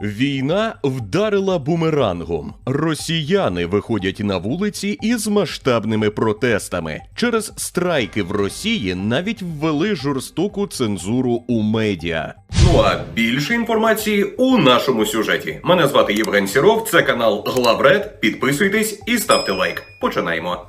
Війна вдарила бумерангом. Росіяни виходять на вулиці із масштабними протестами. Через страйки в Росії навіть ввели жорстоку цензуру у медіа. Ну а більше інформації у нашому сюжеті. Мене звати Євген Сіров, це канал Главред. Підписуйтесь і ставте лайк. Починаємо.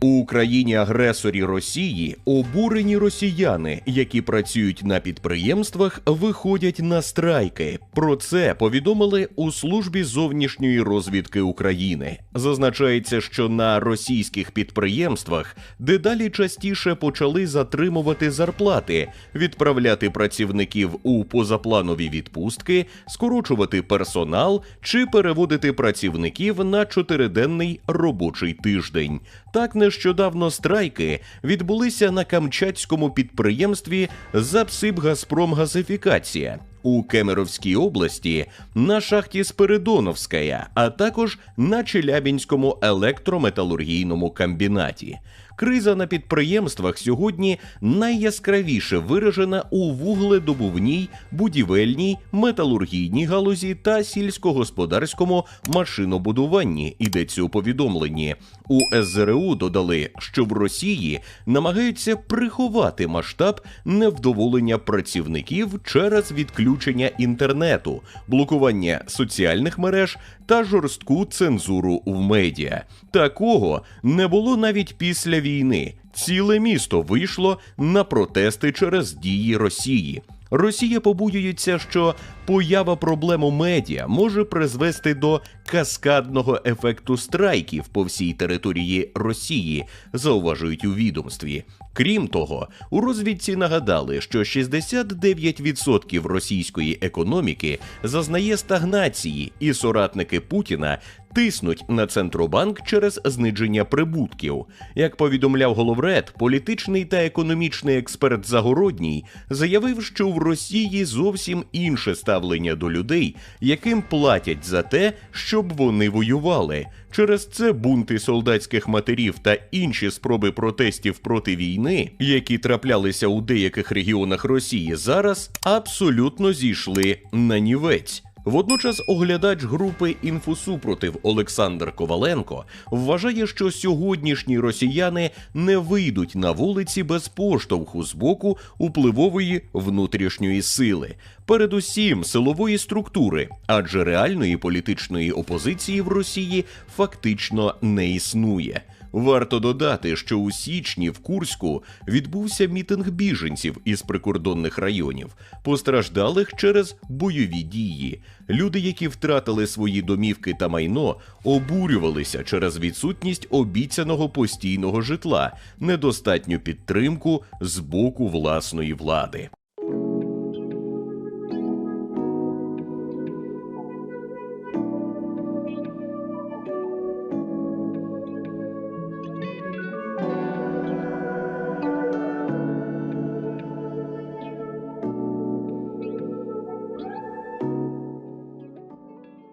У країні-агресорі Росії обурені росіяни, які працюють на підприємствах, виходять на страйки. Про це повідомили у службі зовнішньої розвідки України. Зазначається, що на російських підприємствах дедалі частіше почали затримувати зарплати, відправляти працівників у позапланові відпустки, скорочувати персонал чи переводити працівників на чотириденний робочий тиждень. Так нещодавно страйки відбулися на камчатському підприємстві «Запсибгазпромгазифікація» у Кемеровській області на шахті Спиридоновськая, а також на Челябінському електрометалургійному комбінаті. Криза на підприємствах сьогодні найяскравіше виражена у вугледобувній, будівельній, металургійній галузі та сільськогосподарському машинобудуванні. Йдеться у повідомленні. У СЗРУ додали, що в Росії намагаються приховати масштаб невдоволення працівників через відключення інтернету, блокування соціальних мереж та жорстку цензуру в медіа. Такого не було навіть після війни. Ціле місто вийшло на протести через дії Росії. Росія побоюється, що поява проблем у медіа може призвести до каскадного ефекту страйків по всій території Росії, зауважують у відомстві. Крім того, у розвідці нагадали, що 69% російської економіки зазнає стагнації, і соратники Путіна тиснуть на центробанк через зниження прибутків. Як повідомляв Головред, політичний та економічний експерт Загородній заявив, що в Росії зовсім інше ставлення до людей, яким платять за те, щоб вони воювали. Через це бунти солдатських матерів та інші спроби протестів проти війни, які траплялися у деяких регіонах Росії, зараз абсолютно зійшли на нівець. Водночас оглядач групи «Інфосупротив» Олександр Коваленко вважає, що сьогоднішні росіяни не вийдуть на вулиці без поштовху з боку впливової внутрішньої сили, передусім силової структури, адже реальної політичної опозиції в Росії фактично не існує. Варто додати, що у січні в Курську відбувся мітинг біженців із прикордонних районів, постраждалих через бойові дії. Люди, які втратили свої домівки та майно, обурювалися через відсутність обіцяного постійного житла, недостатню підтримку з боку власної влади.